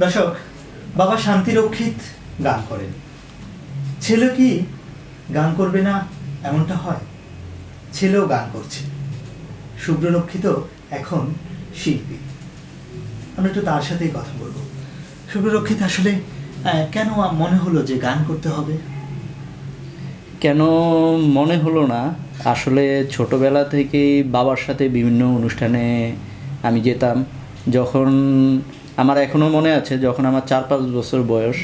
দর্শক, বাবা শান্তিরক্ষিত গান করেন। ছেলে কি গান করবে না এমনটা হয়? ছেলেও গান করছে। শুভ্ররক্ষিত এখন শিল্পী। আমরা একটু তার সাথেই কথা বলব। শুভ্ররক্ষিত আসলে কেন মনে হলো যে গান করতে হবে? কেন মনে হলো না? আসলে ছোটবেলা থেকেই বাবার সাথে বিভিন্ন অনুষ্ঠানে আমি যেতাম। যখন আমার এখনও মনে আছে যখন আমার চার পাঁচ বছর বয়স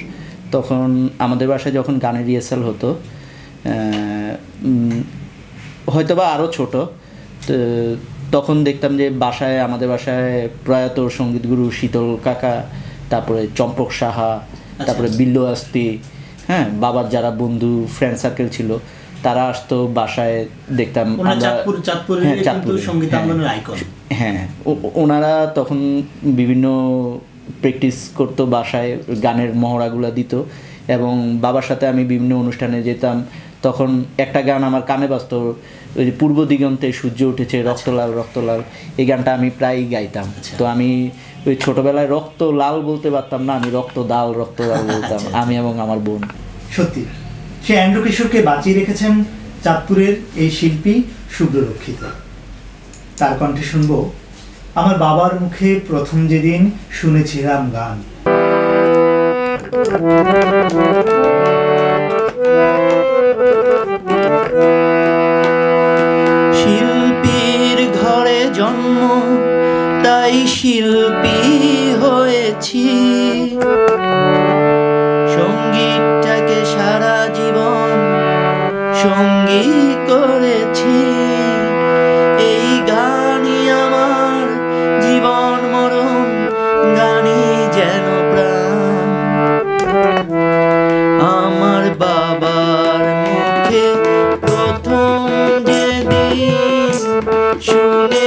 তখন আমাদের বাসায় যখন গানের রিহার্সাল হতো আহ, উম, হয়তোবা আরও ছোট তো তখন দেখতাম যে বাসায় আমাদের বাসায় প্রয়াত সঙ্গীতগুরু শীতল কাকা তারপরে চম্পক সাহা তারপরে বিল্লু আস্তি হ্যাঁ বাবার যারা বন্ধু ফ্রেন্ড সার্কেল ছিল তারা আসতো বাসায় দেখতাম হ্যাঁ, হ্যাঁ। হ্যাঁ। ওনারা তখন বিভিন্ন প্র্যাকটিস করতো বাসায় গানের মহড়াগুলো দিত এবং বাবার সাথে আমি বিভিন্ন অনুষ্ঠানে যেতাম। তখন একটা গান আমার কানে বাজতো ওই যে পূর্ব দিগন্তে সূর্য উঠেছে রক্তলাল রক্তলাল এই গানটা আমি প্রায়ই গাইতাম। আচ্ছা। তো আমি ওই ছোটবেলায় রক্ত লাল বলতে পারতাম না আমি রক্ত দাল রক্ত বলতাম আচ্ছা, আমি এবং আমার বোন। সত্যি। সে অ্যান্ড্রু কিশোরকে বাঁচিয়ে রেখেছেন চাঁদপুরের এই শিল্পী শুভ্ররক্ষিত। তার কণ্ঠে শুনব, আমার বাবার মুখে প্রথম যেদিন শুনেছিলাম গান। শিল্পীর ঘরে জন্ম, তাই শিল্পী হয়েছি। সঙ্গী করেছি। এই গানই আমার জীবন মরণ, গানই যেন প্রাণ। আমার বাবার মুখে প্রথম যেদিন শুনেছিলাম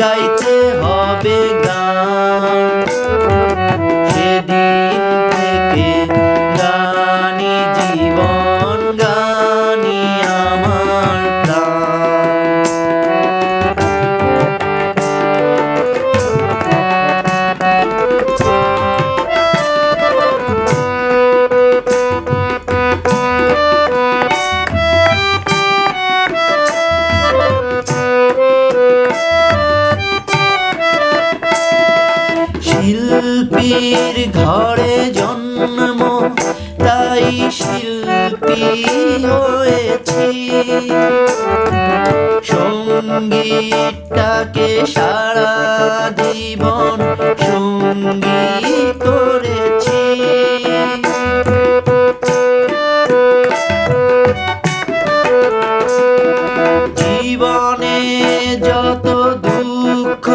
গাইতে শিল্পী হয়েছি। সঙ্গীতটাকে সারা জীবন সঙ্গী করেছি। জীবনে যত দুঃখ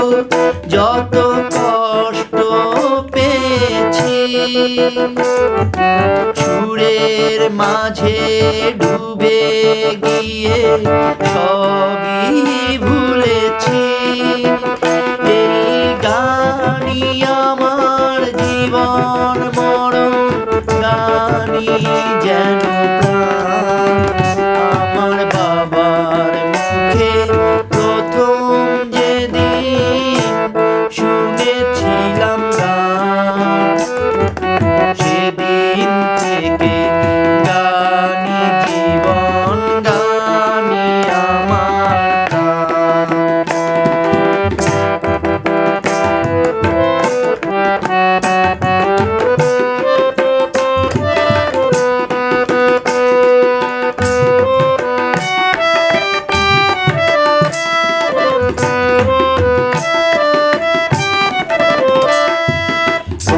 যত কষ্ট পেয়েছি। সুরের মাঝে ডুবে গিয়ে সবই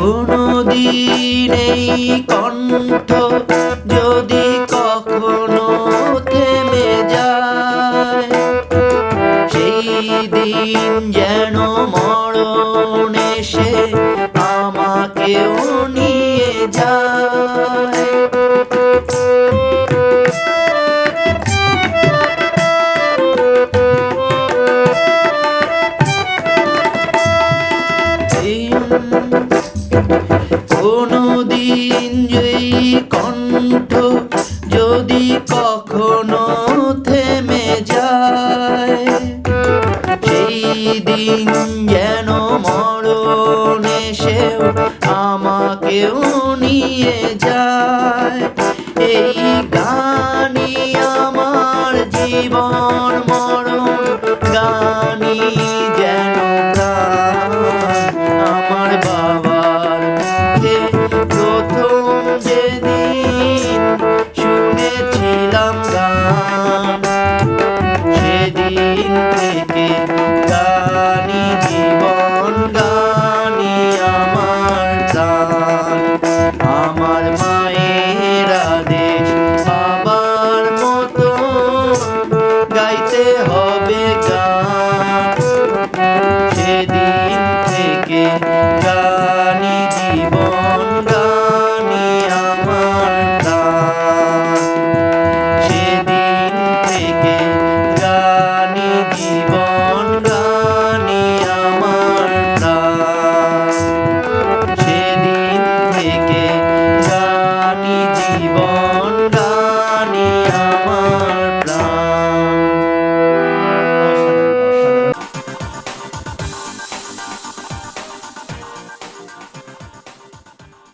কোনদিন এই কণ্ঠ যদি কখনো থেমে যায়, সেই দিন যেন মরণ এসে আমাকেও নিয়ে যায়। কখনো থেমে যায়। সেই দিন যেন মরণ এসেও আমাকেও নিয়ে যায়। এই গানই আমার জীবন মরণ গানই যেন